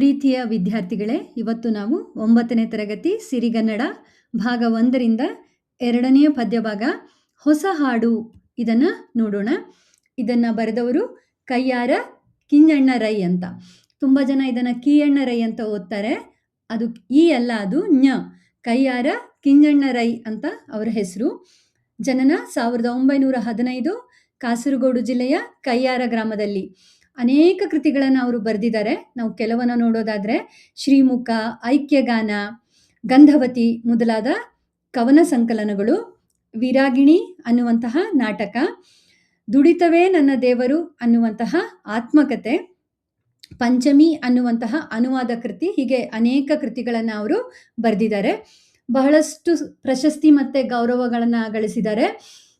ಪ್ರೀತಿಯ ವಿದ್ಯಾರ್ಥಿಗಳೇ, ಇವತ್ತು ನಾವು ಒಂಬತ್ತನೇ ತರಗತಿ ಸಿರಿಗನ್ನಡ ಭಾಗ ಒಂದರಿಂದ ಎರಡನೆಯ ಪದ್ಯಭಾಗ ಹೊಸ ಹಾಡು ಇದನ್ನು ನೋಡೋಣ. ಇದನ್ನು ಬರೆದವರು ಕೈಯಾರ ಕಿಂಜಣ್ಣ ರೈ ಅಂತ. ತುಂಬ ಜನ ಇದನ್ನು ಕೀಯಣ್ಣ ರೈ ಅಂತ ಓದ್ತಾರೆ. ಅದು ಈ ಅಲ್ಲ, ಅದು ಞ ಕೈಯಾರ ಕಿಂಜಣ್ಣ ರೈ ಅಂತ ಅವರ ಹೆಸರು. ಜನನ ಸಾವಿರದ ಒಂಬೈನೂರ ಹದಿನೈದು, ಕಾಸರಗೋಡು ಜಿಲ್ಲೆಯ ಕೈಯಾರ ಗ್ರಾಮದಲ್ಲಿ. ಅನೇಕ ಕೃತಿಗಳನ್ನು ಅವರು ಬರೆದಿದ್ದಾರೆ ನಾವು ಕೆಲವನ್ನು ನೋಡೋದಾದರೆ ಶ್ರೀಮುಖ, ಐಕ್ಯಗಾನ, ಗಂಧವತಿ ಮೊದಲಾದ ಕವನ ಸಂಕಲನಗಳು, ವಿರಾಗಿಣಿ ಅನ್ನುವಂತಹ ನಾಟಕ, ದುಡಿತವೇ ನನ್ನ ದೇವರು ಅನ್ನುವಂತಹ ಆತ್ಮಕತೆ, ಪಂಚಮಿ ಅನ್ನುವಂತಹ ಅನುವಾದ ಕೃತಿ ಹೀಗೆ ಅನೇಕ ಕೃತಿಗಳನ್ನು ಅವರು ಬರೆದಿದ್ದಾರೆ ಬಹಳಷ್ಟು ಪ್ರಶಸ್ತಿ ಮತ್ತು ಗೌರವಗಳನ್ನು ಗಳಿಸಿದ್ದಾರೆ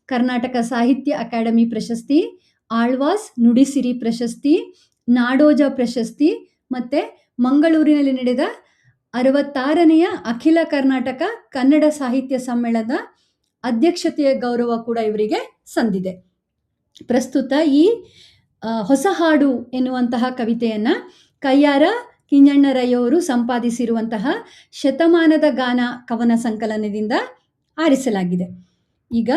ಕರ್ನಾಟಕ ಸಾಹಿತ್ಯ ಅಕಾಡೆಮಿ ಪ್ರಶಸ್ತಿ ಆಳ್ವಾಸ್, ನುಡಿಸಿರಿ ಪ್ರಶಸ್ತಿ, ನಾಡೋಜ ಪ್ರಶಸ್ತಿ ಮತ್ತು ಮಂಗಳೂರಿನಲ್ಲಿ ನಡೆದ ಅರವತ್ತಾರನೆಯ ಅಖಿಲ ಕರ್ನಾಟಕ ಕನ್ನಡ ಸಾಹಿತ್ಯ ಸಮ್ಮೇಳನದ ಅಧ್ಯಕ್ಷತೆಯ ಗೌರವ ಕೂಡ ಇವರಿಗೆ ಸಂದಿದೆ. ಪ್ರಸ್ತುತ ಈ ಹೊಸ ಹಾಡು ಎನ್ನುವಂತಹ ಕವಿತೆಯನ್ನು ಕಯ್ಯಾರ ಕಿಂಜಣ್ಣರಯ್ಯವರು ಸಂಪಾದಿಸಿರುವಂತಹ ಶತಮಾನದ ಗಾನ ಕವನ ಸಂಕಲನದಿಂದ ಆರಿಸಲಾಗಿದೆ. ಈಗ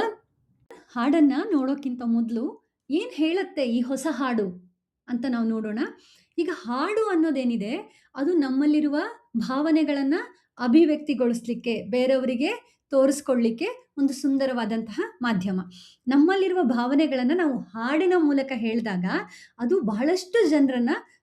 ಹಾಡನ್ನು ನೋಡೋಕ್ಕಿಂತ ಮೊದಲು ಏನು ಹೇಳುತ್ತೆ ಈ ಹೊಸ ಹಾಡು ಅಂತ ನಾವು ನೋಡೋಣ. ಈಗ ಹಾಡು ಅನ್ನೋದೇನಿದೆ, ಅದು ನಮ್ಮಲ್ಲಿರುವ ಭಾವನೆಗಳನ್ನು ಅಭಿವ್ಯಕ್ತಿಗೊಳಿಸ್ಲಿಕ್ಕೆ, ಬೇರೆಯವರಿಗೆ ತೋರಿಸ್ಕೊಳ್ಳಿಕ್ಕೆ ಒಂದು ಸುಂದರವಾದಂತಹ ಮಾಧ್ಯಮ. ನಮ್ಮಲ್ಲಿರುವ ಭಾವನೆಗಳನ್ನು ನಾವು ಹಾಡಿನ ಮೂಲಕ ಹೇಳಿದಾಗ ಅದು ಬಹಳಷ್ಟು ಜನರನ್ನು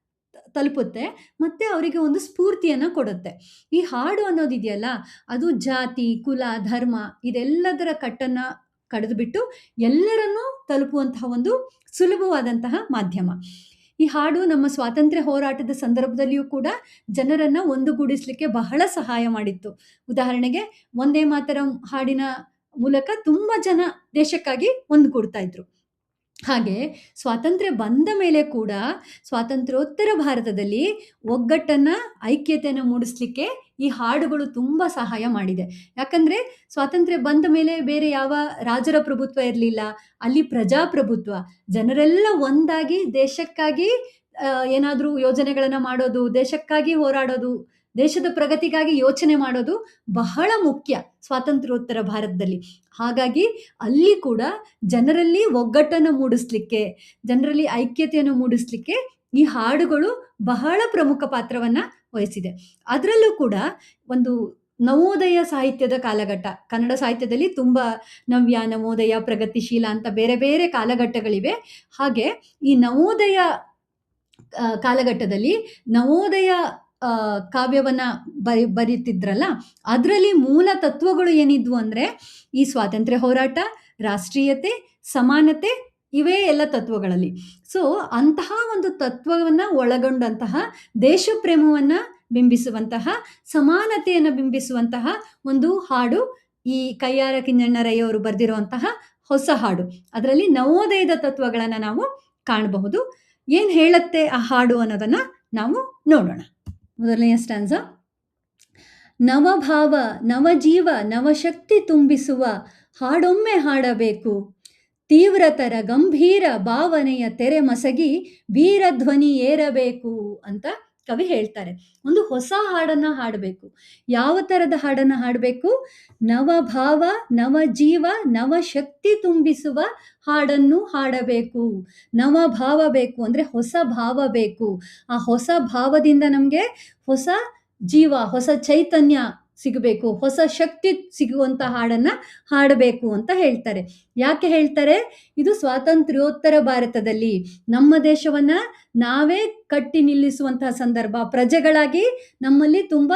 ತಲುಪುತ್ತೆ, ಮತ್ತು ಅವರಿಗೆ ಒಂದು ಸ್ಫೂರ್ತಿಯನ್ನು ಕೊಡುತ್ತೆ. ಈ ಹಾಡು ಅನ್ನೋದಿದೆಯಲ್ಲ, ಅದು ಜಾತಿ, ಕುಲ, ಧರ್ಮ ಇದೆಲ್ಲದರ ಕಟ್ಟನ್ನು ಕಡಿದುಬಿಟ್ಟು ಎಲ್ಲರನ್ನೂ ತಲುಪುವಂತಹ ಒಂದು ಸುಲಭವಾದಂತಹ ಮಾಧ್ಯಮ. ಈ ಹಾಡು ನಮ್ಮ ಸ್ವಾತಂತ್ರ್ಯ ಹೋರಾಟದ ಸಂದರ್ಭದಲ್ಲಿಯೂ ಕೂಡ ಜನರನ್ನು ಒಂದುಗೂಡಿಸಲಿಕ್ಕೆ ಬಹಳ ಸಹಾಯ ಮಾಡಿತ್ತು. ಉದಾಹರಣೆಗೆ ಒಂದೇ ಮಾತರಂ ಹಾಡಿನ ಮೂಲಕ ತುಂಬ ಜನ ದೇಶಕ್ಕಾಗಿ ಒಂದುಗೂಡ್ತಾ ಇದ್ರು. ಹಾಗೆ ಸ್ವಾತಂತ್ರ್ಯ ಬಂದ ಮೇಲೆ ಕೂಡ ಸ್ವಾತಂತ್ರ್ಯೋತ್ತರ ಭಾರತದಲ್ಲಿ ಒಗ್ಗಟ್ಟನ್ನು, ಐಕ್ಯತೆಯನ್ನು ಮೂಡಿಸ್ಲಿಕ್ಕೆ ಈ ಹಾಡುಗಳು ತುಂಬ ಸಹಾಯ ಮಾಡಿದೆ. ಯಾಕಂದರೆ ಸ್ವಾತಂತ್ರ್ಯ ಬಂದ ಮೇಲೆ ಬೇರೆ ಯಾವ ರಾಜರ ಪ್ರಭುತ್ವ ಇರಲಿಲ್ಲ, ಅಲ್ಲಿ ಪ್ರಜಾಪ್ರಭುತ್ವ. ಜನರೆಲ್ಲ ಒಂದಾಗಿ ದೇಶಕ್ಕಾಗಿ ಏನಾದರೂ ಯೋಜನೆಗಳನ್ನು ಮಾಡೋದು, ದೇಶಕ್ಕಾಗಿ ಹೋರಾಡೋದು, ದೇಶದ ಪ್ರಗತಿಗಾಗಿ ಯೋಚನೆ ಮಾಡೋದು ಬಹಳ ಮುಖ್ಯ ಸ್ವಾತಂತ್ರ್ಯೋತ್ತರ ಭಾರತದಲ್ಲಿ. ಹಾಗಾಗಿ ಅಲ್ಲಿ ಕೂಡ ಜನರಲ್ಲಿ ಒಗ್ಗಟ್ಟನ್ನು ಮೂಡಿಸ್ಲಿಕ್ಕೆ, ಜನರಲ್ಲಿ ಐಕ್ಯತೆಯನ್ನು ಮೂಡಿಸ್ಲಿಕ್ಕೆ ಈ ಹಾಡುಗಳು ಬಹಳ ಪ್ರಮುಖ ಪಾತ್ರವನ್ನು ವಹಿಸಿದೆ. ಅದರಲ್ಲೂ ಕೂಡ ಒಂದು ನವೋದಯ ಸಾಹಿತ್ಯದ ಕಾಲಘಟ್ಟ, ಕನ್ನಡ ಸಾಹಿತ್ಯದಲ್ಲಿ ತುಂಬ ನವ್ಯ, ನವೋದಯ, ಪ್ರಗತಿಶೀಲ ಅಂತ ಬೇರೆ ಬೇರೆ ಕಾಲಘಟ್ಟಗಳಿವೆ. ಹಾಗೆ ಈ ನವೋದಯ ಕಾಲಘಟ್ಟದಲ್ಲಿ ನವೋದಯ ಕಾವ್ಯವನ್ನು ಬರಿ, ಬರೀತಿದ್ರಲ್ಲ, ಅದರಲ್ಲಿ ಮೂಲ ತತ್ವಗಳು ಏನಿದ್ವು ಅಂದರೆ ಈ ಸ್ವಾತಂತ್ರ್ಯ ಹೋರಾಟ, ರಾಷ್ಟ್ರೀಯತೆ, ಸಮಾನತೆ ಇವೇ ಎಲ್ಲ ತತ್ವಗಳಲ್ಲಿ. ಸೊ ಅಂತಹ ಒಂದು ತತ್ವವನ್ನು ಒಳಗೊಂಡಂತಹ ದೇಶಪ್ರೇಮವನ್ನು ಬಿಂಬಿಸುವಂತಹ, ಸಮಾನತೆಯನ್ನು ಬಿಂಬಿಸುವಂತಹ ಒಂದು ಹಾಡು ಈ ಕೈಯಾರ ಕಿಂಜಣ್ಣರಯ್ಯವರು ಬರೆದಿರುವಂತಹ ಹೊಸ ಹಾಡು. ಅದರಲ್ಲಿ ನವೋದಯದ ತತ್ವಗಳನ್ನು ನಾವು ಕಾಣಬಹುದು. ಏನು ಹೇಳುತ್ತೆ ಆ ಹಾಡು ಅನ್ನೋದನ್ನು ನಾವು ನೋಡೋಣ. ಮೊದಲನೆಯ ಸ್ಟಾನ್ಸಾ. ನವಭಾವ, ನವಜೀವ, ನವಶಕ್ತಿ ತುಂಬಿಸುವ ಹಾಡೊಮ್ಮೆ ಹಾಡಬೇಕು. ತೀವ್ರತರ ಗಂಭೀರ ಭಾವನೆಯ ತೆರೆ ಮಸಗಿ ವೀರಧ್ವನಿ ಏರಬೇಕು ಅಂತ ಕವಿ ಹೇಳ್ತಾರೆ. ಒಂದು ಹೊಸ ಹಾಡನ್ನು ಹಾಡಬೇಕು. ಯಾವ ಥರದ ಹಾಡನ್ನು ಹಾಡಬೇಕು? ನವಭಾವ ನವಜೀವ ನವಶಕ್ತಿ ತುಂಬಿಸುವ ಹಾಡನ್ನು ಹಾಡಬೇಕು. ನವಭಾವ ಬೇಕು ಅಂದರೆ ಹೊಸ ಭಾವ ಬೇಕು. ಆ ಹೊಸ ಭಾವದಿಂದ ನಮಗೆ ಹೊಸ ಜೀವ, ಹೊಸ ಚೈತನ್ಯ ಸಿಗಬೇಕು. ಹೊಸ ಶಕ್ತಿ ಸಿಗುವಂಥ ಹಾಡನ್ನು ಹಾಡಬೇಕು ಅಂತ ಹೇಳ್ತಾರೆ. ಯಾಕೆ ಹೇಳ್ತಾರೆ? ಇದು ಸ್ವಾತಂತ್ರ್ಯೋತ್ತರ ಭಾರತದಲ್ಲಿ ನಮ್ಮ ದೇಶವನ್ನು ನಾವೇ ಕಟ್ಟಿ ನಿಲ್ಲಿಸುವಂತಹ ಸಂದರ್ಭ. ಪ್ರಜೆಗಳಾಗಿ ನಮ್ಮಲ್ಲಿ ತುಂಬ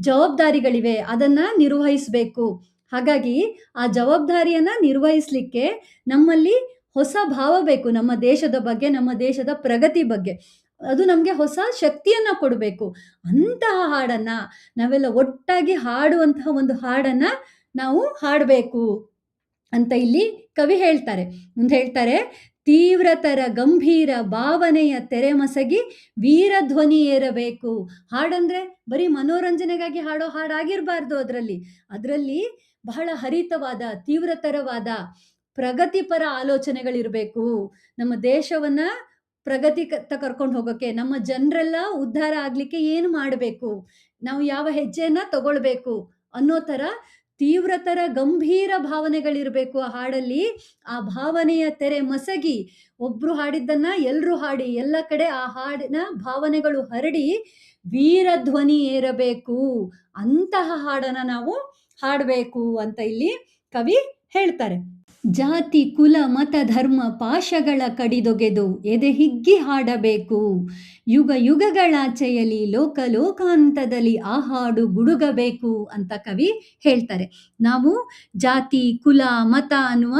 ಜವಾಬ್ದಾರಿಗಳಿವೆ. ಅದನ್ನು ನಿರ್ವಹಿಸಬೇಕು. ಹಾಗಾಗಿ ಆ ಜವಾಬ್ದಾರಿಯನ್ನು ನಿರ್ವಹಿಸಲಿಕ್ಕೆ ನಮ್ಮಲ್ಲಿ ಹೊಸ ಭಾವ ಬೇಕು. ನಮ್ಮ ದೇಶದ ಬಗ್ಗೆ, ನಮ್ಮ ದೇಶದ ಪ್ರಗತಿ ಬಗ್ಗೆ. ಅದು ನಮಗೆ ಹೊಸ ಶಕ್ತಿಯನ್ನು ಕೊಡಬೇಕು. ಅಂತಹ ಹಾಡನ್ನು, ನಾವೆಲ್ಲ ಒಟ್ಟಾಗಿ ಹಾಡುವಂತಹ ಒಂದು ಹಾಡನ್ನು ನಾವು ಹಾಡಬೇಕು ಅಂತ ಇಲ್ಲಿ ಕವಿ ಹೇಳ್ತಾರೆ. ಮುಂದೆ ಹೇಳ್ತಾರೆ, ತೀವ್ರತರ ಗಂಭೀರ ಭಾವನೆಯ ತೆರೆಮಸಗಿ ವೀರಧ್ವನಿ ಏರಬೇಕು. ಹಾಡಂದ್ರೆ ಬರೀ ಮನೋರಂಜನೆಗಾಗಿ ಹಾಡೋ ಹಾಡಾಗಿರಬಾರ್ದು ಅದರಲ್ಲಿ. ಅದರಲ್ಲಿ ಬಹಳ ಹರಿತವಾದ, ತೀವ್ರತರವಾದ ಪ್ರಗತಿಪರ ಆಲೋಚನೆಗಳಿರಬೇಕು. ನಮ್ಮ ದೇಶವನ್ನ ಪ್ರಗತಿಕತ್ತ ಕರ್ಕೊಂಡು ಹೋಗೋಕ್ಕೆ ನಮ್ಮ ಜನರೆಲ್ಲ ಉದ್ಧಾರ ಆಗಲಿಕ್ಕೆ ಏನು ಮಾಡಬೇಕು? ನಾವು ಯಾವ ಹೆಜ್ಜೆಯನ್ನು ತಗೊಳ್ಬೇಕು? ಅನ್ನೋ ಥರ ತೀವ್ರತರ ಗಂಭೀರ ಭಾವನೆಗಳಿರಬೇಕು ಆ ಹಾಡಲ್ಲಿ. ಆ ಭಾವನೆಯ ತೆರೆ ಮಸಗಿ, ಒಬ್ರು ಹಾಡಿದ್ದನ್ನ ಎಲ್ಲರೂ ಹಾಡಿ, ಎಲ್ಲ ಕಡೆ ಆ ಹಾಡಿನ ಭಾವನೆಗಳು ಹರಡಿ ವೀರಧ್ವನಿ ಏರಬೇಕು, ಅಂತಹ ಹಾಡನ್ನ ನಾವು ಹಾಡಬೇಕು ಅಂತ ಇಲ್ಲಿ ಕವಿ ಹೇಳ್ತಾರೆ. ಜಾತಿ, ಕುಲ, ಮತ, ಧರ್ಮ, ಪಾಶಗಳ ಕಡಿದೊಗೆದು ಎದೆ ಹಿಗ್ಗಿ ಹಾಡಬೇಕು. ಯುಗ ಯುಗಗಳಾಚೆಯಲ್ಲಿ ಲೋಕ ಲೋಕಾಂತದಲ್ಲಿ ಆ ಹಾಡು ಗುಡುಗಬೇಕು ಅಂತ ಕವಿ ಹೇಳ್ತಾರೆ. ನಾವು ಜಾತಿ, ಕುಲ, ಮತ ಅನ್ನುವ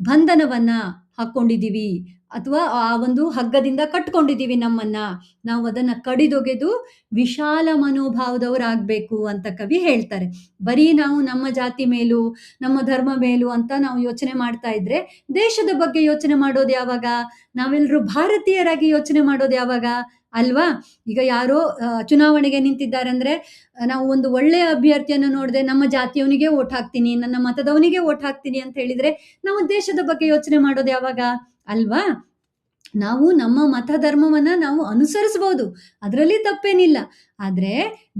ಬಂಧನವನ್ನ ಹಾಕ್ಕೊಂಡಿದ್ದೀವಿ ಅಥವಾ ಆ ಒಂದು ಹಗ್ಗದಿಂದ ಕಟ್ಕೊಂಡಿದ್ದೀವಿ ನಮ್ಮನ್ನ. ನಾವು ಅದನ್ನ ಕಡಿದೊಗೆದು ವಿಶಾಲ ಮನೋಭಾವದವರಾಗಬೇಕು ಅಂತ ಕವಿ ಹೇಳ್ತಾರೆ. ಬರೀ ನಾವು ನಮ್ಮ ಜಾತಿ ಮೇಲೂ, ನಮ್ಮ ಧರ್ಮ ಮೇಲೂ ಅಂತ ನಾವು ಯೋಚನೆ ಮಾಡ್ತಾ ಇದ್ರೆ ದೇಶದ ಬಗ್ಗೆ ಯೋಚನೆ ಮಾಡೋದು ಯಾವಾಗ? ನಾವೆಲ್ಲರೂ ಭಾರತೀಯರಾಗಿ ಯೋಚನೆ ಮಾಡೋದು ಯಾವಾಗ? ಅಲ್ವಾ? ಈಗ ಯಾರೋ ಚುನಾವಣೆಗೆ ನಿಂತಿದ್ದಾರೆ ಅಂದ್ರೆ ನಾವು ಒಂದು ಒಳ್ಳೆಯ ಅಭ್ಯರ್ಥಿಯನ್ನು ನೋಡಿದೆ ನಮ್ಮ ಜಾತಿಯವನಿಗೆ ಓಟ್ ಹಾಕ್ತೀನಿ, ನನ್ನ ಮತದವನಿಗೆ ಓಟ್ ಹಾಕ್ತೀನಿ ಅಂತ ಹೇಳಿದ್ರೆ ನಾವು ದೇಶದ ಬಗ್ಗೆ ಯೋಚನೆ ಮಾಡೋದು ಯಾವಾಗ? ಅಲ್ವಾ ನಾವು ನಮ್ಮ ಮತ ಧರ್ಮವನ್ನ ನಾವು ಅನುಸರಿಸಬಹುದು ಅದರಲ್ಲಿ ತಪ್ಪೇನಿಲ್ಲ. ಆದ್ರೆ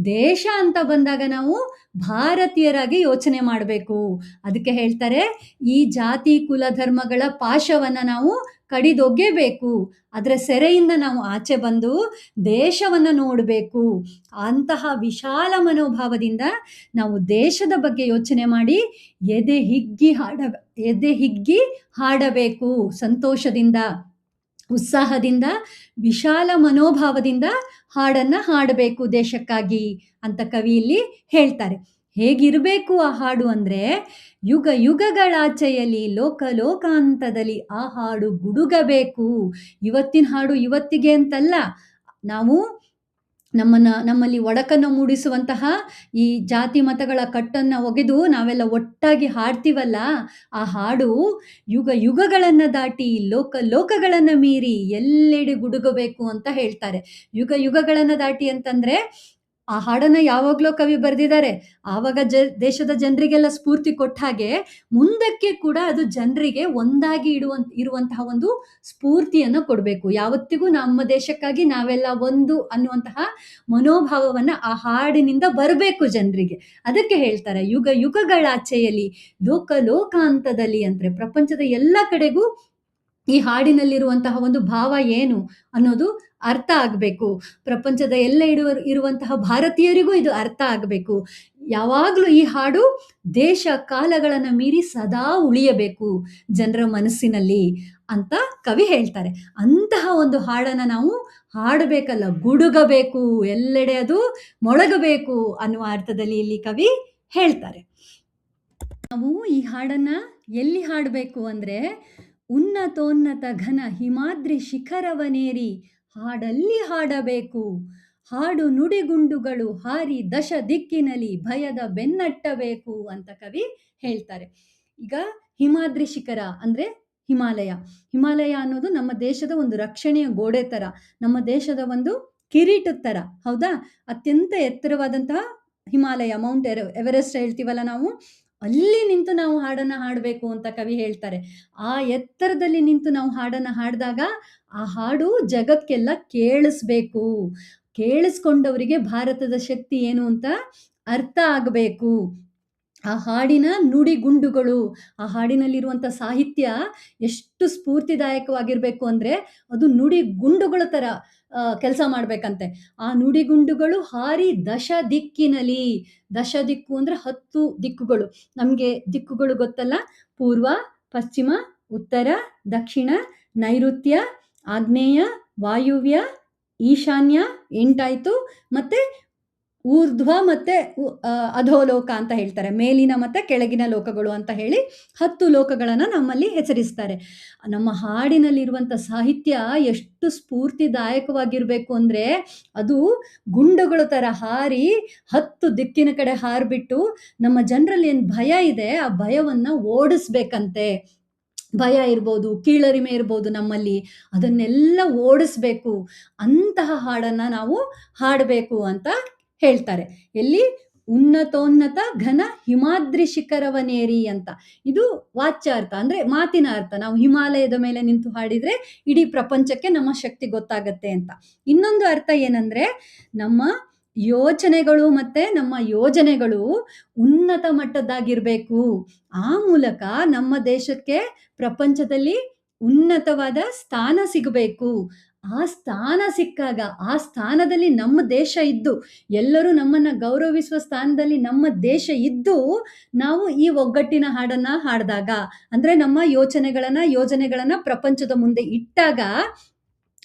ದೇಶ ಅಂತ ಬಂದಾಗ ನಾವು ಭಾರತೀಯರಾಗಿ ಯೋಚನೆ ಮಾಡಬೇಕು. ಅದಕ್ಕೆ ಹೇಳ್ತಾರೆ, ಈ ಜಾತಿ, ಕುಲ, ಧರ್ಮಗಳ ಪಾಶವನ್ನ ನಾವು ಕಡಿದೊಗ್ಗೇಬೇಕು ಅದರ ಸೆರೆಯಿಂದ ನಾವು ಆಚೆ ಬಂದು ದೇಶವನ್ನ ನೋಡಬೇಕು. ಅಂತಹ ವಿಶಾಲ ಮನೋಭಾವದಿಂದ ನಾವು ದೇಶದ ಬಗ್ಗೆ ಯೋಚನೆ ಮಾಡಿ ಎದೆ ಹಿಗ್ಗಿ ಹಾಡ, ಎದೆ ಹಿಗ್ಗಿ ಹಾಡಬೇಕು ಸಂತೋಷದಿಂದ. ಉತ್ಸಾಹದಿಂದ, ವಿಶಾಲ ಮನೋಭಾವದಿಂದ ಹಾಡನ್ನ ಹಾಡಬೇಕು ದೇಶಕ್ಕಾಗಿ ಅಂತ ಕವಿ ಇಲ್ಲಿ ಹೇಳ್ತಾರೆ. ಹೇಗಿರಬೇಕು ಆ ಹಾಡು ಅಂದ್ರೆ, ಯುಗ ಯುಗಗಳಾಚೆಯಲ್ಲಿ, ಲೋಕ ಲೋಕಾಂತದಲ್ಲಿ ಆ ಹಾಡು ಗುಡುಗಬೇಕು. ಇವತ್ತಿನ ಹಾಡು ಇವತ್ತಿಗೆ ಅಂತಲ್ಲ. ನಾವು ನಮ್ಮನ್ನ, ನಮ್ಮಲ್ಲಿ ಒಡಕನ್ನು ಮೂಡಿಸುವಂತಹ ಈ ಜಾತಿ ಮತಗಳ ಕಟ್ಟನ್ನ ಒಗೆದು ನಾವೆಲ್ಲ ಒಟ್ಟಾಗಿ ಹಾಡ್ತೀವಲ್ಲ, ಆ ಹಾಡು ಯುಗ ಯುಗಗಳನ್ನು ದಾಟಿ ಲೋಕ ಲೋಕಗಳನ್ನು ಮೀರಿ ಎಲ್ಲೆಡೆ ಗುಡುಗಬೇಕು ಅಂತ ಹೇಳ್ತಾರೆ. ಯುಗ ಯುಗಗಳನ್ನು ದಾಟಿ ಅಂತಂದ್ರೆ ಆ ಹಾಡನ್ನ ಯಾವಾಗ್ಲೋ ಕವಿ ಬರೆದಿದ್ದಾರೆ. ಆವಾಗ ಜ, ದೇಶದ ಜನರಿಗೆಲ್ಲ ಸ್ಫೂರ್ತಿ ಕೊಟ್ಟ ಹಾಗೆ ಮುಂದಕ್ಕೆ ಕೂಡ ಅದು ಜನರಿಗೆ ಒಂದಾಗಿ ಇಡುವಂತ ಇರುವಂತಹ ಒಂದು ಸ್ಫೂರ್ತಿಯನ್ನು ಕೊಡಬೇಕು. ಯಾವತ್ತಿಗೂ ನಮ್ಮ ದೇಶಕ್ಕಾಗಿ ನಾವೆಲ್ಲ ಒಂದು ಅನ್ನುವಂತಹ ಮನೋಭಾವವನ್ನ ಆ ಹಾಡಿನಿಂದ ಬರಬೇಕು ಜನರಿಗೆ. ಅದಕ್ಕೆ ಹೇಳ್ತಾರೆ, ಯುಗ, ಯುಗಗಳಾಚೆಯಲ್ಲಿ, ಲೋಕ, ಲೋಕಾಂತದಲ್ಲಿ ಅಂದ್ರೆ ಪ್ರಪಂಚದ ಎಲ್ಲ ಕಡೆಗೂ ಈ ಹಾಡಿನಲ್ಲಿರುವಂತಹ ಒಂದು ಭಾವ ಏನು ಅನ್ನೋದು ಅರ್ಥ ಆಗಬೇಕು. ಪ್ರಪಂಚದ ಎಲ್ಲ ಇಡುವ ಇರುವಂತಹ ಭಾರತೀಯರಿಗೂ ಇದು ಅರ್ಥ ಆಗಬೇಕು. ಯಾವಾಗಲೂ ಈ ಹಾಡು ದೇಶ ಕಾಲಗಳನ್ನು ಮೀರಿ ಸದಾ ಉಳಿಯಬೇಕು ಜನರ ಮನಸ್ಸಿನಲ್ಲಿ ಅಂತ ಕವಿ ಹೇಳ್ತಾರೆ. ಅಂತಹ ಒಂದು ಹಾಡನ್ನು ನಾವು ಹಾಡಬೇಕಲ್ಲ, ಗುಡುಗಬೇಕು, ಎಲ್ಲೆಡೆ ಅದು ಮೊಳಗಬೇಕು ಅನ್ನುವ ಅರ್ಥದಲ್ಲಿ ಇಲ್ಲಿ ಕವಿ ಹೇಳ್ತಾರೆ. ನಾವು ಈ ಹಾಡನ್ನು ಎಲ್ಲಿ ಹಾಡಬೇಕು ಅಂದ್ರೆ ಉನ್ನತೋನ್ನತ ಘನ ಹಿಮಾದ್ರಿ ಶಿಖರವನೇರಿ ಹಾಡಲ್ಲಿ ಹಾಡಬೇಕು. ಹಾಡು ನುಡಿಗುಂಡುಗಳು ಹಾರಿ ದಶ ದಿಕ್ಕಿನಲ್ಲಿ ಭಯದ ಬೆನ್ನಟ್ಟಬೇಕು ಅಂತ ಕವಿ ಹೇಳ್ತಾರೆ. ಈಗ ಹಿಮಾದ್ರಿ ಶಿಖರ ಅಂದ್ರೆ ಹಿಮಾಲಯ. ಹಿಮಾಲಯ ಅನ್ನೋದು ನಮ್ಮ ದೇಶದ ಒಂದು ರಕ್ಷಣೆಯ ಗೋಡೆ ತರ. ನಮ್ಮ ದೇಶದ ಒಂದು ಕಿರೀಟ ತರ. ಹೌದಾ? ಅತ್ಯಂತ ಎತ್ತರವಾದಂತಹ ಹಿಮಾಲಯ, ಮೌಂಟ್ ಎವರೆಸ್ಟ್ ಹೇಳ್ತೀವಲ್ಲ ನಾವು? ಅಲ್ಲಿ ನಿಂತು ನಾವು ಹಾಡನ್ನ ಹಾಡಬೇಕು ಅಂತ ಕವಿ ಹೇಳ್ತಾರೆ. ಆ ಎತ್ತರದಲ್ಲಿ ನಿಂತು ನಾವು ಹಾಡನ್ನ ಹಾಡಿದಾಗ ಆ ಹಾಡು ಜಗಕ್ಕೆಲ್ಲ ಕೇಳಿಸ್ಬೇಕು. ಕೇಳಿಸ್ಕೊಂಡವರಿಗೆ ಭಾರತದ ಶಕ್ತಿ ಏನು ಅಂತ ಅರ್ಥ ಆಗಬೇಕು. ಆ ಹಾಡಿನ ನುಡಿಗುಂಡುಗಳು, ಆ ಹಾಡಿನಲ್ಲಿರುವಂಥ ಸಾಹಿತ್ಯ ಎಷ್ಟು ಸ್ಫೂರ್ತಿದಾಯಕವಾಗಿರಬೇಕು ಅಂದರೆ ಅದು ನುಡಿ ಗುಂಡುಗಳ ಥರ ಕೆಲಸ ಮಾಡಬೇಕಂತೆ. ಆ ನುಡಿಗುಂಡುಗಳು ಹಾರಿ ದಶ ದಿಕ್ಕಿನಲ್ಲಿ. ದಶ ದಿಕ್ಕು ಅಂದರೆ ಹತ್ತು ದಿಕ್ಕುಗಳು. ನಮಗೆ ದಿಕ್ಕುಗಳು ಗೊತ್ತಲ್ಲ? ಪೂರ್ವ, ಪಶ್ಚಿಮ, ಉತ್ತರ, ದಕ್ಷಿಣ, ನೈಋತ್ಯ, ಆಗ್ನೇಯ, ವಾಯುವ್ಯ, ಈಶಾನ್ಯ, ಎಂಟಾಯಿತು. ಮತ್ತು ಊರ್ಧ್ವ ಮತ್ತು ಅಧೋಲೋಕ ಅಂತ ಹೇಳ್ತಾರೆ. ಮೇಲಿನ ಮತ್ತು ಕೆಳಗಿನ ಲೋಕಗಳು ಅಂತ ಹೇಳಿ ಹತ್ತು ಲೋಕಗಳನ್ನು ನಮ್ಮಲ್ಲಿ ಹೆಸರಿಸ್ತಾರೆ. ನಮ್ಮ ಹಾಡಿನಲ್ಲಿರುವಂಥ ಸಾಹಿತ್ಯ ಎಷ್ಟು ಸ್ಫೂರ್ತಿದಾಯಕವಾಗಿರಬೇಕು ಅಂದರೆ ಅದು ಗುಂಡುಗಳ ಥರ ಹಾರಿ ಹತ್ತು ದಿಕ್ಕಿನ ಕಡೆ ಹಾರಿಬಿಟ್ಟು ನಮ್ಮ ಜನರಲ್ಲಿ ಏನು ಭಯ ಇದೆ, ಆ ಭಯವನ್ನು ಓಡಿಸ್ಬೇಕಂತೆ. ಭಯ ಇರ್ಬೋದು, ಕೀಳರಿಮೆ ಇರ್ಬೋದು ನಮ್ಮಲ್ಲಿ. ಅದನ್ನೆಲ್ಲ ಓಡಿಸ್ಬೇಕು. ಅಂತಹ ಹಾಡನ್ನು ನಾವು ಹಾಡಬೇಕು ಅಂತ ಹೇಳ್ತಾರೆ. ಎಲ್ಲಿ? ಉನ್ನತೋನ್ನತ ಘನ ಹಿಮಾದ್ರಿ ಶಿಖರವನೇರಿ ಅಂತ. ಇದು ವಾಚ್ಯಾರ್ಥ ಅಂದ್ರೆ ಮಾತಿನ ಅರ್ಥ. ನಾವು ಹಿಮಾಲಯದ ಮೇಲೆ ನಿಂತು ಹಾಡಿದ್ರೆ ಇಡೀ ಪ್ರಪಂಚಕ್ಕೆ ನಮ್ಮ ಶಕ್ತಿ ಗೊತ್ತಾಗತ್ತೆ ಅಂತ. ಇನ್ನೊಂದು ಅರ್ಥ ಏನಂದ್ರೆ, ನಮ್ಮ ಯೋಚನೆಗಳು ಮತ್ತೆ ನಮ್ಮ ಯೋಜನೆಗಳು ಉನ್ನತ ಮಟ್ಟದ್ದಾಗಿರ್ಬೇಕು. ಆ ಮೂಲಕ ನಮ್ಮ ದೇಶಕ್ಕೆ ಪ್ರಪಂಚದಲ್ಲಿ ಉನ್ನತವಾದ ಸ್ಥಾನ ಸಿಗಬೇಕು. ಆ ಸ್ಥಾನ ಸಿಕ್ಕಾಗ, ಆ ಸ್ಥಾನದಲ್ಲಿ ನಮ್ಮ ದೇಶ ಇದ್ದು, ಎಲ್ಲರೂ ನಮ್ಮನ್ನ ಗೌರವಿಸುವ ಸ್ಥಾನದಲ್ಲಿ ನಮ್ಮ ದೇಶ ಇದ್ದು, ನಾವು ಈ ಒಗ್ಗಟ್ಟಿನ ಹಾಡನ್ನ ಹಾಡಿದಾಗ, ಅಂದ್ರೆ ನಮ್ಮ ಯೋಚನೆಗಳನ್ನ, ಯೋಜನೆಗಳನ್ನ ಪ್ರಪಂಚದ ಮುಂದೆ ಇಟ್ಟಾಗ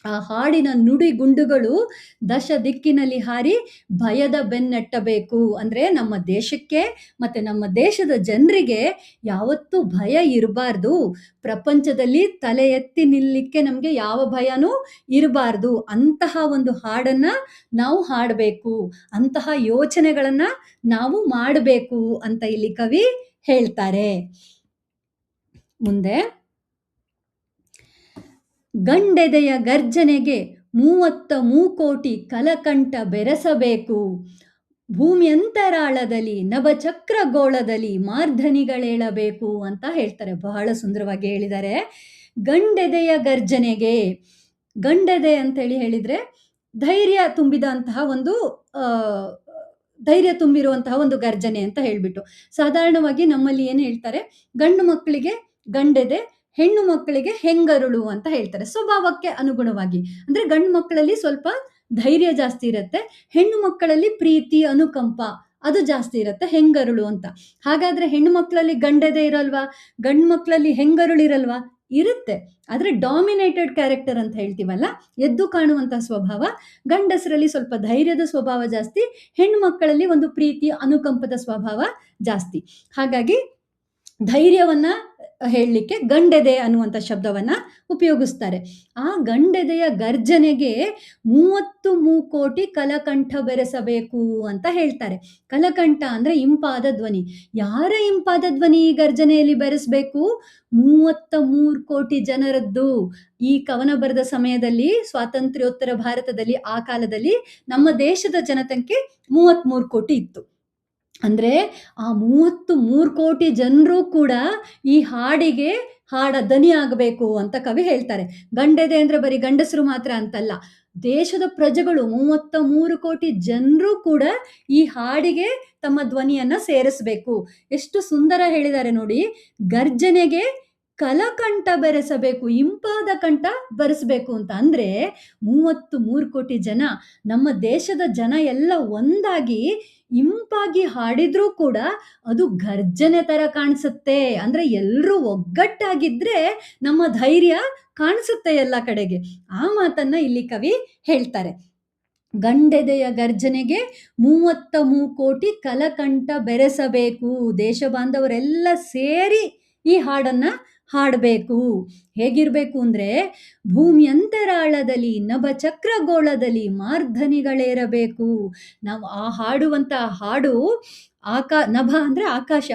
ಆ ಹಾಡಿನ ನುಡಿ ಗುಂಡುಗಳು ದಶ ದಿಕ್ಕಿನಲ್ಲಿ ಹಾರಿ ಭಯದ ಬೆನ್ನಟ್ಟಬೇಕು. ಅಂದ್ರೆ ನಮ್ಮ ದೇಶಕ್ಕೆ ಮತ್ತೆ ನಮ್ಮ ದೇಶದ ಜನರಿಗೆ ಯಾವತ್ತೂ ಭಯ ಇರಬಾರ್ದು. ಪ್ರಪಂಚದಲ್ಲಿ ತಲೆ ಎತ್ತಿ ನಿಲ್ಲಕ್ಕೆ ನಮಗೆ ಯಾವ ಭಯನೂ ಇರಬಾರ್ದು. ಅಂತಹ ಒಂದು ಹಾಡನ್ನ ನಾವು ಹಾಡಬೇಕು. ಅಂತಹ ಯೋಚನೆಗಳನ್ನು ನಾವು ಮಾಡಬೇಕು ಅಂತ ಇಲ್ಲಿ ಕವಿ ಹೇಳ್ತಾರೆ. ಮುಂದೆ ಗಂಡೆದೆಯ ಗರ್ಜನೆಗೆ ಮೂವತ್ತ ಮೂಕೋಟಿ ಕಲಕಂಠ ಬೆರೆಸಬೇಕು. ಭೂಮಿಯಂತರಾಳದಲ್ಲಿ, ನವಚಕ್ರಗೋಳದಲ್ಲಿ ಮಾರ್ಧನಿಗಳೇಳಬೇಕು ಅಂತ ಹೇಳ್ತಾರೆ. ಬಹಳ ಸುಂದರವಾಗಿ ಹೇಳಿದ್ದಾರೆ. ಗಂಡೆದೆಯ ಗರ್ಜನೆಗೆ, ಗಂಡೆದೆ ಅಂತೇಳಿ ಹೇಳಿದ್ರೆ ಧೈರ್ಯ ತುಂಬಿದಂತಹ ಒಂದು ಧೈರ್ಯ ತುಂಬಿರುವಂತಹ ಒಂದು ಗರ್ಜನೆ ಅಂತ ಹೇಳಿಬಿಟ್ಟು. ಸಾಧಾರಣವಾಗಿ ನಮ್ಮಲ್ಲಿ ಏನು ಹೇಳ್ತಾರೆ? ಗಂಡು ಮಕ್ಕಳಿಗೆ ಗಂಡೆದೆ ಹೆಣ್ಣು ಮಕ್ಕಳಿಗೆ ಹೆಂಗರುಳು ಅಂತ ಹೇಳ್ತಾರೆ. ಸ್ವಭಾವಕ್ಕೆ ಅನುಗುಣವಾಗಿ. ಅಂದ್ರೆ ಗಂಡು ಮಕ್ಕಳಲ್ಲಿ ಸ್ವಲ್ಪ ಧೈರ್ಯ ಜಾಸ್ತಿ ಇರುತ್ತೆ. ಹೆಣ್ಣು ಮಕ್ಕಳಲ್ಲಿ ಪ್ರೀತಿ, ಅನುಕಂಪ ಅದು ಜಾಸ್ತಿ ಇರುತ್ತೆ. ಹೆಂಗರುಳು ಅಂತ. ಹಾಗಾದ್ರೆ ಹೆಣ್ಣು ಮಕ್ಕಳಲ್ಲಿ ಗಂಡದೇ ಇರಲ್ವಾ? ಗಂಡು ಮಕ್ಕಳಲ್ಲಿ ಹೆಂಗರುಳು ಇರಲ್ವಾ? ಇರುತ್ತೆ. ಆದ್ರೆ ಡಾಮಿನೇಟೆಡ್ ಕ್ಯಾರೆಕ್ಟರ್ ಅಂತ ಹೇಳ್ತೀವಲ್ಲ, ಎದ್ದು ಕಾಣುವಂಥ ಸ್ವಭಾವ, ಗಂಡಸರಲ್ಲಿ ಸ್ವಲ್ಪ ಧೈರ್ಯದ ಸ್ವಭಾವ ಜಾಸ್ತಿ, ಹೆಣ್ಣು ಮಕ್ಕಳಲ್ಲಿ ಒಂದು ಪ್ರೀತಿ, ಅನುಕಂಪದ ಸ್ವಭಾವ ಜಾಸ್ತಿ. ಹಾಗಾಗಿ ಧೈರ್ಯವನ್ನ ಹೇಳಲಿಕ್ಕೆ ಗಂಡೆದೆ ಅನ್ನುವಂಥ ಶಬ್ದವನ್ನ ಉಪಯೋಗಿಸ್ತಾರೆ. ಆ ಗಂಡೆದೆಯ ಗರ್ಜನೆಗೆ ಮೂವತ್ತು ಮೂಕೋಟಿ ಕಲಕಂಠ ಬೆರೆಸಬೇಕು ಅಂತ ಹೇಳ್ತಾರೆ. ಕಲಕಂಠ ಅಂದ್ರೆ ಇಂಪಾದ ಧ್ವನಿ. ಯಾರ ಇಂಪಾದ ಧ್ವನಿ ಈ ಗರ್ಜನೆಯಲ್ಲಿ ಬೆರೆಸಬೇಕು? ಮೂವತ್ತ ಮೂರು ಕೋಟಿ ಜನರದ್ದು. ಈ ಕವನ ಬರೆದ ಸಮಯದಲ್ಲಿ, ಸ್ವಾತಂತ್ರ್ಯೋತ್ತರ ಭಾರತದಲ್ಲಿ ಆ ಕಾಲದಲ್ಲಿ ನಮ್ಮ ದೇಶದ ಜನಸಂಖ್ಯೆ ಮೂವತ್ತ್ಮೂರು ಕೋಟಿ ಇತ್ತು. ಅಂದ್ರೆ ಆ ಮೂವತ್ತು ಮೂರು ಕೋಟಿ ಜನರು ಕೂಡ ಈ ಹಾಡಿಗೆ ಹಾಡ ದನಿ ಆಗಬೇಕು ಅಂತ ಕವಿ ಹೇಳ್ತಾರೆ. ಗಂಡೆದೆ ಅಂದ್ರೆ ಬರೀ ಗಂಡಸರು ಮಾತ್ರ ಅಂತಲ್ಲ. ದೇಶದ ಪ್ರಜೆಗಳು ಮೂವತ್ತ ಮೂರು ಕೋಟಿ ಜನರು ಕೂಡ ಈ ಹಾಡಿಗೆ ತಮ್ಮ ಧ್ವನಿಯನ್ನ ಸೇರಿಸಬೇಕು. ಎಷ್ಟು ಸುಂದರ ಹೇಳಿದ್ದಾರೆ ನೋಡಿ. ಗರ್ಜನೆಗೆ ಕಲಕಂಠ ಬೆರೆಸಬೇಕು, ಇಂಪಾದ ಕಂಠ ಬರೆಸಬೇಕು ಅಂತ ಅಂದರೆ ಮೂವತ್ತು ಮೂರು ಕೋಟಿ ಜನ, ನಮ್ಮ ದೇಶದ ಜನ ಎಲ್ಲ ಒಂದಾಗಿ ಇಂಪಾಗಿ ಹಾಡಿದ್ರೂ ಕೂಡ ಅದು ಗರ್ಜನೆ ತರ ಕಾಣಿಸುತ್ತೆ. ಅಂದ್ರೆ ಎಲ್ಲರೂ ಒಗ್ಗಟ್ಟಾಗಿದ್ರೆ ನಮ್ಮ ಧೈರ್ಯ ಕಾಣಿಸುತ್ತೆ ಎಲ್ಲ ಕಡೆಗೆ. ಆ ಮಾತನ್ನ ಇಲ್ಲಿ ಕವಿ ಹೇಳ್ತಾರೆ. ಗಂಡೆದೆಯ ಗರ್ಜನೆಗೆ ಮೂವತ್ತ ಮೂಕೋಟಿ ಕಲಕಂಠ ಬೆರೆಸಬೇಕು. ದೇಶ ಬಾಂಧವರೆಲ್ಲ ಸೇರಿ ಈ ಹಾಡನ್ನ ಹಾಡಬೇಕು. ಹೇಗಿರಬೇಕು ಅಂದರೆ ಭೂಮಿ ಅಂತರಾಳದಲ್ಲಿ, ನಭ ಚಕ್ರಗೋಳದಲ್ಲಿ ಮಾರ್ಧನಿಗಳೇರಬೇಕು. ನಾವು ಆ ಹಾಡುವಂಥ ಹಾಡು ಆಕಾ, ನಭ ಅಂದರೆ ಆಕಾಶ.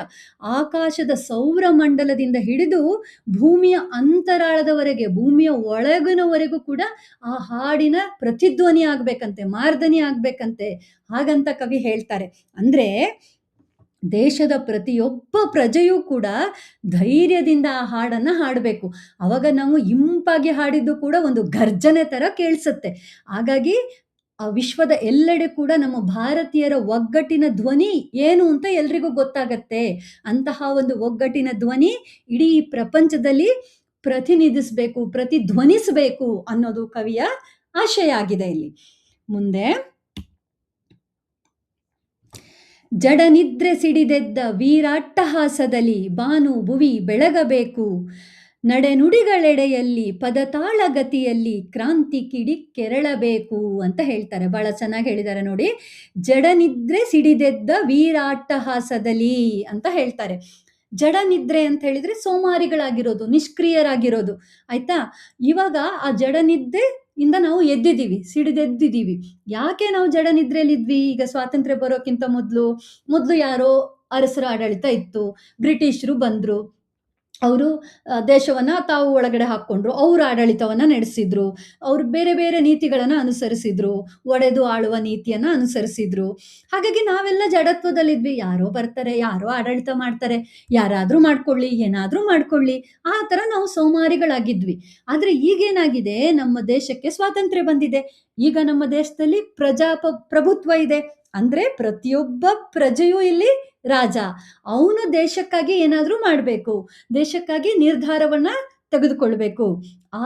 ಆಕಾಶದ ಸೌರಮಂಡಲದಿಂದ ಹಿಡಿದು ಭೂಮಿಯ ಅಂತರಾಳದವರೆಗೆ, ಭೂಮಿಯ ಒಳಗಿನವರೆಗೂ ಕೂಡ ಆ ಹಾಡಿನ ಪ್ರತಿಧ್ವನಿ ಆಗಬೇಕಂತೆ, ಮಾರ್ಧನಿ ಆಗಬೇಕಂತೆ. ಹಾಗಂತ ಕವಿ ಹೇಳ್ತಾರೆ. ಅಂದ್ರೆ ದೇಶದ ಪ್ರತಿಯೊಬ್ಬ ಪ್ರಜೆಯೂ ಕೂಡ ಧೈರ್ಯದಿಂದ ಆ ಹಾಡನ್ನು ಹಾಡಬೇಕು. ಅವಾಗ ನಾವು ಇಂಪಾಗಿ ಹಾಡಿದ್ದು ಕೂಡ ಒಂದು ಗರ್ಜನೆ ಥರ ಕೇಳಿಸುತ್ತೆ. ಹಾಗಾಗಿ ಆ ವಿಶ್ವದ ಎಲ್ಲೆಡೆ ಕೂಡ ನಮ್ಮ ಭಾರತೀಯರ ಒಗ್ಗಟ್ಟಿನ ಧ್ವನಿ ಏನು ಅಂತ ಎಲ್ರಿಗೂ ಗೊತ್ತಾಗತ್ತೆ. ಅಂತಹ ಒಂದು ಒಗ್ಗಟ್ಟಿನ ಧ್ವನಿ ಇಡೀ ಪ್ರಪಂಚದಲ್ಲಿ ಪ್ರತಿನಿಧಿಸಬೇಕು, ಪ್ರತಿಧ್ವನಿಸಬೇಕು ಅನ್ನೋದು ಕವಿಯ ಆಶಯ ಆಗಿದೆ ಇಲ್ಲಿ. ಮುಂದೆ ಜಡನಿದ್ರೆ ಸಿಡಿದೆದ್ದ ವೀರಾಟ್ಟಹಾಸದಲ್ಲಿ ಬಾನು ಭುವಿ ಬೆಳಗಬೇಕು. ನಡೆನುಡಿಗಳೆಡೆಯಲ್ಲಿ ಪದತಾಳಗತಿಯಲ್ಲಿ ಕ್ರಾಂತಿ ಕಿಡಿ ಕೆರಳಬೇಕು ಅಂತ ಹೇಳ್ತಾರೆ. ಬಹಳ ಚೆನ್ನಾಗಿ ಹೇಳಿದ್ದಾರೆ ನೋಡಿ. ಜಡನಿದ್ರೆ ಸಿಡಿದೆದ್ದ ವೀರಾಟ್ಟಹಾಸದಲ್ಲಿ ಅಂತ ಹೇಳ್ತಾರೆ. ಜಡನಿದ್ರೆ ಅಂತ ಹೇಳಿದ್ರೆ ಸೋಮಾರಿಗಳಾಗಿರೋದು, ನಿಷ್ಕ್ರಿಯರಾಗಿರೋದು. ಆಯ್ತಾ? ಇವಾಗ ಆ ಜಡನಿದ್ದೆ ಇಂದ ನಾವು ಎದ್ದಿದ್ದೀವಿ, ಸಿಡಿದೆದ್ದಿದ್ದೀವಿ. ಯಾಕೆ ನಾವು ಜಡ ನಿದ್ರೆಯಲ್ಲಿದ್ವಿ ಈಗ ಸ್ವಾತಂತ್ರ್ಯ ಬರೋಕ್ಕಿಂತ ಮೊದಲು ಮೊದಲು ಯಾರೋ ಅರಸರ ಆಡಳಿತ ಇತ್ತು, ಬ್ರಿಟಿಷರು ಬಂದ್ರು. ಅವರು ದೇಶವನ್ನು ತಾವು ಒಳಗಡೆ ಹಾಕ್ಕೊಂಡ್ರು. ಅವ್ರ ಆಡಳಿತವನ್ನು ನಡೆಸಿದ್ರು. ಅವರು ಬೇರೆ ಬೇರೆ ನೀತಿಗಳನ್ನು ಅನುಸರಿಸಿದ್ರು. ಒಡೆದು ಆಳುವ ನೀತಿಯನ್ನು ಅನುಸರಿಸಿದ್ರು. ಹಾಗಾಗಿ ನಾವೆಲ್ಲ ಜಡತ್ವದಲ್ಲಿದ್ವಿ. ಯಾರೋ ಬರ್ತಾರೆ, ಯಾರೋ ಆಡಳಿತ ಮಾಡ್ತಾರೆ. ಯಾರಾದರೂ ಮಾಡ್ಕೊಳ್ಳಿ, ಏನಾದರೂ ಮಾಡ್ಕೊಳ್ಳಿ. ಆ ಥರ ನಾವು ಸೋಮಾರಿಗಳಾಗಿದ್ವಿ. ಆದರೆ ಈಗೇನಾಗಿದೆ? ನಮ್ಮ ದೇಶಕ್ಕೆ ಸ್ವಾತಂತ್ರ್ಯ ಬಂದಿದೆ. ಈಗ ನಮ್ಮ ದೇಶದಲ್ಲಿ ಪ್ರಜಾಪ, ಪ್ರಭುತ್ವ ಇದೆ. ಅಂದರೆ ಪ್ರತಿಯೊಬ್ಬ ಪ್ರಜೆಯೂ ಇಲ್ಲಿ ರಾಜ. ಅವನು ದೇಶಕ್ಕಾಗಿ ಏನಾದರೂ ಮಾಡಬೇಕು, ದೇಶಕ್ಕಾಗಿ ನಿರ್ಧಾರವನ್ನ ತೆಗೆದುಕೊಳ್ಬೇಕು.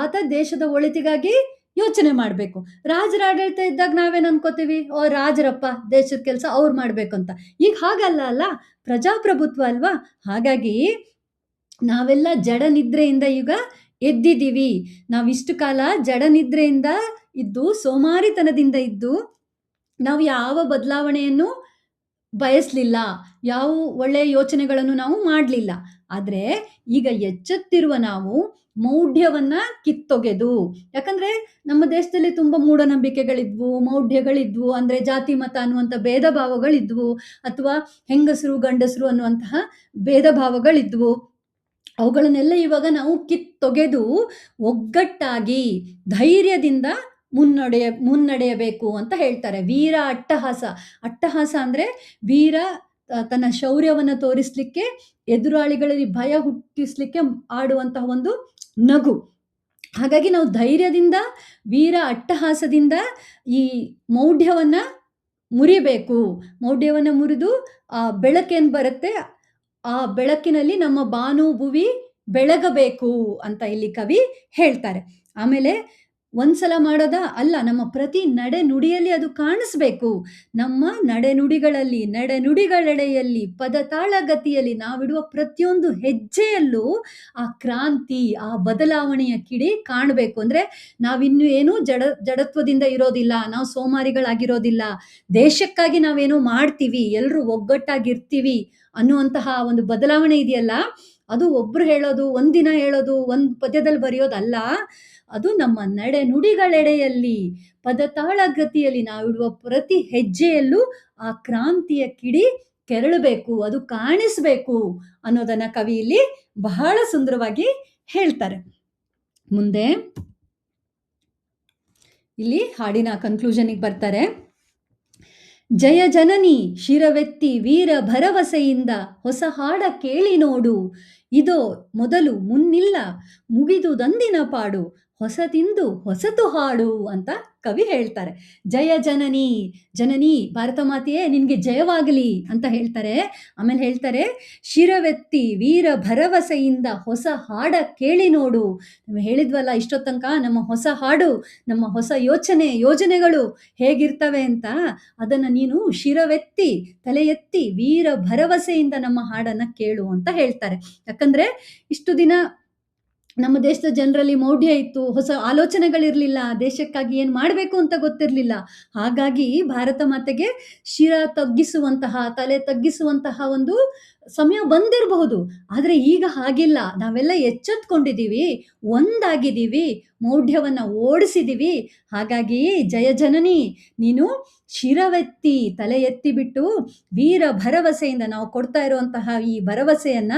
ಆತ ದೇಶದ ಒಳಿತಿಗಾಗಿ ಯೋಚನೆ ಮಾಡಬೇಕು. ರಾಜರ ಆಡಳಿತ ಇದ್ದಾಗ ನಾವೇನು ಅನ್ಕೋತೀವಿ? ಓ, ರಾಜರಪ್ಪ, ದೇಶದ ಕೆಲಸ ಅವ್ರು ಮಾಡಬೇಕು ಅಂತ ಈಗ ಹಾಗಲ್ಲ ಅಲ್ಲ? ಪ್ರಜಾಪ್ರಭುತ್ವ ಅಲ್ವಾ? ಹಾಗಾಗಿ ನಾವೆಲ್ಲ ಜಡ ನಿದ್ರೆಯಿಂದ ಈಗ ಎದ್ದಿದ್ದೀವಿ. ನಾವಿಷ್ಟು ಕಾಲ ಜಡ ನಿದ್ರೆಯಿಂದ ಇದ್ದು ಸೋಮಾರಿತನದಿಂದ ಇದ್ದು ನಾವು ಯಾವ ಬದಲಾವಣೆಯನ್ನು ಬಯಸಲಿಲ್ಲ, ಯಾವ ಒಳ್ಳೆಯ ಯೋಚನೆಗಳನ್ನು ನಾವು ಮಾಡಲಿಲ್ಲ. ಆದರೆ ಈಗ ಎಚ್ಚೆತ್ತಿರುವ ನಾವು ಮೌಢ್ಯವನ್ನು ಕಿತ್ತೊಗೆದು. ಯಾಕಂದರೆ ನಮ್ಮ ದೇಶದಲ್ಲಿ ತುಂಬ ಮೂಢನಂಬಿಕೆಗಳಿದ್ವು, ಮೌಢ್ಯಗಳಿದ್ವು, ಅಂದರೆ ಜಾತಿ, ಮತ ಅನ್ನುವಂಥ ಭೇದ ಭಾವಗಳಿದ್ವು ಅಥವಾ ಹೆಂಗಸರು, ಗಂಡಸರು ಅನ್ನುವಂತಹ ಭೇದ ಭಾವಗಳಿದ್ವು ಅವುಗಳನ್ನೆಲ್ಲ ಇವಾಗ ನಾವು ಕಿತ್ತೊಗೆದು ಒಗ್ಗಟ್ಟಾಗಿ ಧೈರ್ಯದಿಂದ ಮುನ್ನಡೆಯ ಮುನ್ನಡೆಯಬೇಕು ಅಂತ ಹೇಳ್ತಾರೆ. ವೀರ ಅಟ್ಟಹಾಸ. ಅಟ್ಟಹಾಸ ಅಂದರೆ ವೀರ ತನ್ನ ಶೌರ್ಯವನ್ನು ತೋರಿಸಲಿಕ್ಕೆ, ಎದುರಾಳಿಗಳಲ್ಲಿ ಭಯ ಹುಟ್ಟಿಸ್ಲಿಕ್ಕೆ ಆಡುವಂತಹ ಒಂದು ನಗು. ಹಾಗಾಗಿ ನಾವು ಧೈರ್ಯದಿಂದ, ವೀರ ಅಟ್ಟಹಾಸದಿಂದ ಈ ಮೌಢ್ಯವನ್ನು ಮುರಿಬೇಕು. ಮೌಢ್ಯವನ್ನು ಮುರಿದು ಆ ಬೆಳಕೇನು ಬರುತ್ತೆ. ಆ ಬೆಳಕಿನಲ್ಲಿ ನಮ್ಮ ಬಾನು ಭುವಿ ಬೆಳಗಬೇಕು ಅಂತ ಇಲ್ಲಿ ಕವಿ ಹೇಳ್ತಾರೆ. ಆಮೇಲೆ ಒಂದ್ಸಲ ಮಾಡೋದ? ಅಲ್ಲ, ನಮ್ಮ ಪ್ರತಿ ನಡೆ ನುಡಿಯಲ್ಲಿ ಅದು ಕಾಣಿಸ್ಬೇಕು. ನಮ್ಮ ನಡೆನುಡಿಗಳಲ್ಲಿ, ನಡೆನುಡಿಗಳೆಡೆಯಲ್ಲಿ ಪದ ತಾಳಗತಿಯಲ್ಲಿ ನಾವಿಡುವ ಪ್ರತಿಯೊಂದು ಹೆಜ್ಜೆಯಲ್ಲೂ ಆ ಕ್ರಾಂತಿ, ಆ ಬದಲಾವಣೆಯ ಕಿಡಿ ಕಾಣಬೇಕು. ಅಂದರೆ ನಾವಿನ್ನೂ ಏನೂ ಜಡ, ಜಡತ್ವದಿಂದ ಇರೋದಿಲ್ಲ, ನಾವು ಸೋಮಾರಿಗಳಾಗಿರೋದಿಲ್ಲ. ದೇಶಕ್ಕಾಗಿ ನಾವೇನೋ ಮಾಡ್ತೀವಿ ಎಲ್ಲರೂ ಒಗ್ಗಟ್ಟಾಗಿರ್ತೀವಿ ಅನ್ನುವಂತಹ ಒಂದು ಬದಲಾವಣೆ ಇದೆಯಲ್ಲ? ಅದು ಒಬ್ರು ಹೇಳೋದು, ಒಂದಿನ ಹೇಳೋದು, ಒಂದು ಪದ್ಯದಲ್ಲಿ ಬರೆಯೋದಲ್ಲ. ಅದು ನಮ್ಮ ನಡೆ ನುಡಿಗಳೆಡೆಯಲ್ಲಿ ಪದತಾಳಗತಿಯಲ್ಲಿ ನಾವಿಡುವ ಪ್ರತಿ ಹೆಜ್ಜೆಯಲ್ಲೂ ಆ ಕ್ರಾಂತಿಯ ಕಿಡಿ ಕೆರಳಬೇಕು, ಅದು ಕಾಣಿಸ್ಬೇಕು ಅನ್ನೋದನ್ನ ಕವಿ ಇಲ್ಲಿ ಬಹಳ ಸುಂದರವಾಗಿ ಹೇಳ್ತಾರೆ. ಮುಂದೆ ಇಲ್ಲಿ ಹಾಡಿನ ಕನ್ಕ್ಲೂಷನ್ಗೆ ಬರ್ತಾರೆ. ಜಯ ಜನನಿ, ಶಿರವೆತ್ತಿ ವೀರ ಭರವಸೆಯಿಂದ ಹೊಸ ಹಾಡ ಕೇಳಿ ನೋಡು. ಇದೋ ಮೊದಲು ಮುನ್ನಿಲ್ಲ ಮುಗಿದುದಂದಿನ ಪಾಡು. ಹೊಸತಿಂದು ಹೊಸತು ಹಾಡು ಅಂತ ಕವಿ ಹೇಳ್ತಾರೆ. ಜಯ ಜನನಿ ಜನನಿ, ಭಾರತ ಮಾತೆಯೇ, ನಿನಗೆ ಜಯವಾಗಲಿ ಅಂತ ಹೇಳ್ತಾರೆ. ಆಮೇಲೆ ಹೇಳ್ತಾರೆ, ಶಿರವೆತ್ತಿ ವೀರ ಭರವಸೆಯಿಂದ ಹೊಸ ಹಾಡ ಕೇಳಿ ನೋಡು. ನಾವು ಹೇಳಿದ್ವಲ್ಲ ಇಷ್ಟೊತ್ತನಕ, ನಮ್ಮ ಹೊಸ ಹಾಡು, ನಮ್ಮ ಹೊಸ ಯೋಚನೆ, ಯೋಜನೆಗಳು ಹೇಗಿರ್ತವೆ ಅಂತ, ಅದನ್ನು ನೀನು ಶಿರವೆತ್ತಿ ತಲೆ ಎತ್ತಿ ವೀರ ಭರವಸೆಯಿಂದ ನಮ್ಮ ಹಾಡನ್ನು ಕೇಳು ಅಂತ ಹೇಳ್ತಾರೆ. ಯಾಕಂದರೆ ಇಷ್ಟು ದಿನ ನಮ್ಮ ದೇಶದ ಜನರಲ್ಲಿ ಮೌಢ್ಯ ಇತ್ತು, ಹೊಸ ಆಲೋಚನೆಗಳಿರಲಿಲ್ಲ, ದೇಶಕ್ಕಾಗಿ ಏನು ಮಾಡಬೇಕು ಅಂತ ಗೊತ್ತಿರಲಿಲ್ಲ. ಹಾಗಾಗಿ ಭಾರತ ಮಾತೆಗೆ ಶಿರ ತಗ್ಗಿಸುವಂತಹ, ತಲೆ ತಗ್ಗಿಸುವಂತಹ ಒಂದು ಸಮಯ ಬಂದಿರಬಹುದು. ಆದರೆ ಈಗ ಹಾಗಿಲ್ಲ. ನಾವೆಲ್ಲ ಎಚ್ಚೆತ್ಕೊಂಡಿದ್ದೀವಿ ಒಂದಾಗಿದ್ದೀವಿ ಮೌಢ್ಯವನ್ನು ಓಡಿಸಿದ್ದೀವಿ ಹಾಗಾಗಿ ಜಯ ಜನನಿ, ನೀನು ಶಿರವೆತ್ತಿ ತಲೆ ಎತ್ತಿ ಬಿಟ್ಟು ವೀರ ಭರವಸೆಯಿಂದ ನಾವು ಕೊಡ್ತಾ ಇರುವಂತಹ ಈ ಭರವಸೆಯನ್ನ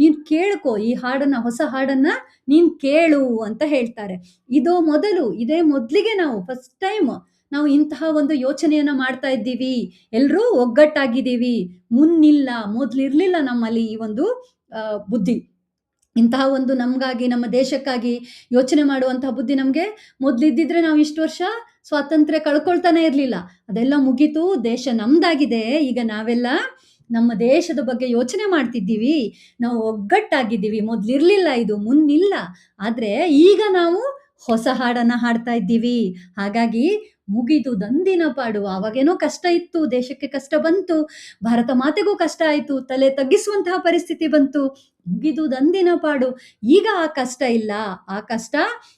ನೀನು ಕೇಳ್ಕೊ, ಈ ಹಾಡನ್ನ, ಹೊಸ ಹಾಡನ್ನ ನೀನು ಕೇಳು ಅಂತ ಹೇಳ್ತಾರೆ. ಇದು ಮೊದಲು, ಇದೇ ಮೊದಲಿಗೆ ನಾವು ಫಸ್ಟ್ ಟೈಮ್ ನಾವು ಇಂತಹ ಒಂದು ಯೋಚನೆಯನ್ನ ಮಾಡ್ತಾ ಇದ್ದೀವಿ. ಎಲ್ಲರೂ ಒಗ್ಗಟ್ಟಾಗಿದ್ದೀವಿ. ಮುನ್ನಿಲ್ಲ, ಮೊದಲಿರಲಿಲ್ಲ ನಮ್ಮಲ್ಲಿ ಈ ಒಂದು ಬುದ್ಧಿ. ಇಂತಹ ಒಂದು ನಮಗಾಗಿ, ನಮ್ಮ ದೇಶಕ್ಕಾಗಿ ಯೋಚನೆ ಮಾಡುವಂತಹ ಬುದ್ಧಿ ನಮಗೆ ಮೊದಲಿದ್ದಿದ್ರೆ ನಾವು ಇಷ್ಟು ವರ್ಷ ಸ್ವಾತಂತ್ರ್ಯ ಕಳ್ಕೊಳ್ತಾನೆ ಇರಲಿಲ್ಲ. ಅದೆಲ್ಲ ಮುಗೀತು, ದೇಶ ನಮ್ದಾಗಿದೆ. ಈಗ ನಾವೆಲ್ಲ ನಮ್ಮ ದೇಶದ ಬಗ್ಗೆ ಯೋಚನೆ ಮಾಡ್ತಿದ್ದೀವಿ. ನಾವು ಒಗ್ಗಟ್ಟಾಗಿದ್ದೀವಿ. ಮೊದಲಿರಲಿಲ್ಲ ಇದು, ಮುನ್ನಿಲ್ಲ. ಆದರೆ ಈಗ ನಾವು ಹೊಸ ಹಾಡನ್ನು ಹಾಡ್ತಾ ಇದ್ದೀವಿ. ಹಾಗಾಗಿ ಮುಗಿದು ದಂದಿನ ಪಾಡು. ಅವಾಗೇನೋ ಕಷ್ಟ ಇತ್ತು, ದೇಶಕ್ಕೆ ಕಷ್ಟ ಬಂತು, ಭಾರತ ಮಾತೆಗೂ ಕಷ್ಟ ಆಯಿತು, ತಲೆ ತಗ್ಗಿಸುವಂತಹ ಪರಿಸ್ಥಿತಿ ಬಂತು. ಮುಗಿದು ದಂದಿನ ಪಾಡು. ಈಗ ಆ ಕಷ್ಟ ಇಲ್ಲ. ಆ ಕಷ್ಟ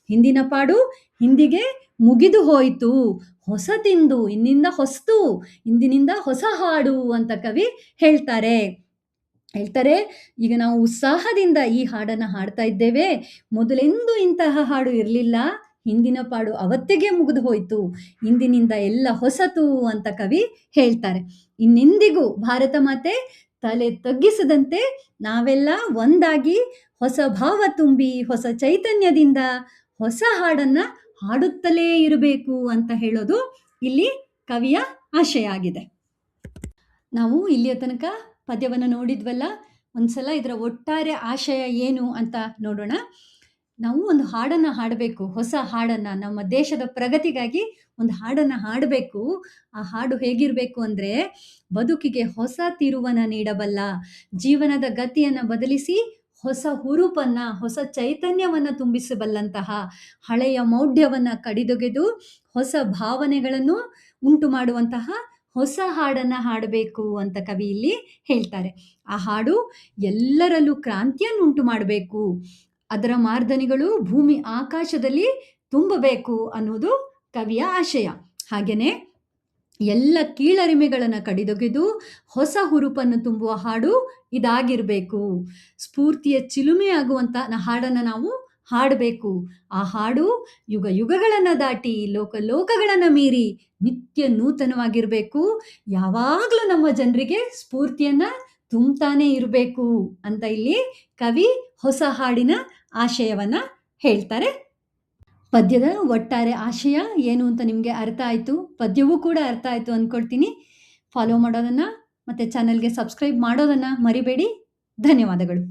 ಹಿಂದಿನ ಪಾಡು, ಹಿಂದಿಗೆ ಮುಗಿದು ಹೋಯಿತು. ಹೊಸ ತಿಂದು, ಇನ್ನಿಂದ ಹೊಸ್ತು, ಇಂದಿನಿಂದ ಹೊಸ ಹಾಡು ಅಂತ ಕವಿ ಹೇಳ್ತಾರೆ. ಹೇಳ್ತಾರೆ, ಈಗ ನಾವು ಉತ್ಸಾಹದಿಂದ ಈ ಹಾಡನ್ನು ಹಾಡ್ತಾ ಇದ್ದೇವೆ. ಮೊದಲೆಂದೂ ಇಂತಹ ಹಾಡು ಇರಲಿಲ್ಲ. ಹಿಂದಿನ ಪಾಡು ಅವತ್ತಿಗೆ ಮುಗಿದು ಹೋಯಿತು. ಇಂದಿನಿಂದ ಎಲ್ಲ ಹೊಸತು ಅಂತ ಕವಿ ಹೇಳ್ತಾರೆ. ಇನ್ನೆಂದಿಗೂ ಭಾರತ ಮಾತೆ ತಲೆ ತಗ್ಗಿಸದಂತೆ ನಾವೆಲ್ಲ ಒಂದಾಗಿ ಹೊಸ ಭಾವ ತುಂಬಿ, ಹೊಸ ಚೈತನ್ಯದಿಂದ ಹೊಸ ಹಾಡನ್ನ ಹಾಡುತ್ತಲೇ ಇರಬೇಕು ಅಂತ ಹೇಳೋದು ಇಲ್ಲಿ ಕವಿಯ ಆಶಯ ನಾವು ಇಲ್ಲಿಯ ತನಕ ಪದ್ಯವನ್ನು ನೋಡಿದ್ವಲ್ಲ? ಒಂದ್ಸಲ ಇದರ ಒಟ್ಟಾರೆ ಆಶಯ ಏನು ಅಂತ ನೋಡೋಣ. ನಾವು ಒಂದು ಹಾಡನ್ನು ಹಾಡಬೇಕು, ಹೊಸ ಹಾಡನ್ನು. ನಮ್ಮ ದೇಶದ ಪ್ರಗತಿಗಾಗಿ ಒಂದು ಹಾಡನ್ನು ಹಾಡಬೇಕು. ಆ ಹಾಡು ಹೇಗಿರಬೇಕು ಅಂದರೆ, ಬದುಕಿಗೆ ಹೊಸ ತಿರುವನ್ನು ನೀಡಬಲ್ಲ, ಜೀವನದ ಗತಿಯನ್ನು ಬದಲಿಸಿ ಹೊಸ ಹುರುಪನ್ನು, ಹೊಸ ಚೈತನ್ಯವನ್ನು ತುಂಬಿಸಬಲ್ಲಂತಹ ಹಳೆಯ ಮೌಢ್ಯವನ್ನು ಕಡಿದೊಗೆದು ಹೊಸ ಭಾವನೆಗಳನ್ನು ಉಂಟು ಮಾಡುವಂತಹ ಹೊಸ ಹಾಡನ್ನು ಹಾಡಬೇಕು ಅಂತ ಕವಿ ಇಲ್ಲಿ ಹೇಳ್ತಾರೆ. ಆ ಹಾಡು ಎಲ್ಲರಲ್ಲೂ ಕ್ರಾಂತಿಯನ್ನುಂಟು ಮಾಡಬೇಕು. ಅದರ ಮಾರ್ದನಿಗಳು ಭೂಮಿ ಆಕಾಶದಲ್ಲಿ ತುಂಬಬೇಕು ಅನ್ನೋದು ಕವಿಯ ಆಶಯ. ಹಾಗೆಯೇ ಎಲ್ಲ ಕೀಳರಿಮೆಗಳನ್ನು ಕಡಿದೊಗೆದು ಹೊಸ ಹುರುಪನ್ನು ತುಂಬುವ ಹಾಡು ಇದಾಗಿರಬೇಕು. ಸ್ಫೂರ್ತಿಯ ಚಿಲುಮೆಯಾಗುವಂಥ ಹಾಡನ್ನು ನಾವು ಹಾಡಬೇಕು. ಆ ಹಾಡು ಯುಗ ಯುಗಗಳನ್ನು ದಾಟಿ ಲೋಕ ಲೋಕಗಳನ್ನು ಮೀರಿ ನಿತ್ಯ ನೂತನವಾಗಿರಬೇಕು. ಯಾವಾಗಲೂ ನಮ್ಮ ಜನರಿಗೆ ಸ್ಫೂರ್ತಿಯನ್ನು ತುಂಬ್ತಾನೇ ಇರಬೇಕು ಅಂತ ಇಲ್ಲಿ ಕವಿ ಹೊಸ ಹಾಡಿನ ಆಶಯವನ್ನು ಹೇಳ್ತಾರೆ. ಪದ್ಯದ ಒಟ್ಟಾರೆ ಆಶಯ ಏನು ಅಂತ ನಿಮಗೆ ಅರ್ಥ ಆಯಿತು? ಪದ್ಯವೂ ಕೂಡ ಅರ್ಥ ಆಯಿತು ಅಂದ್ಕೊಳ್ತೀನಿ ಫಾಲೋ ಮಾಡೋದನ್ನು ಮತ್ತು ಚಾನಲ್ಗೆ ಸಬ್ಸ್ಕ್ರೈಬ್ ಮಾಡೋದನ್ನು ಮರಿಬೇಡಿ. ಧನ್ಯವಾದಗಳು.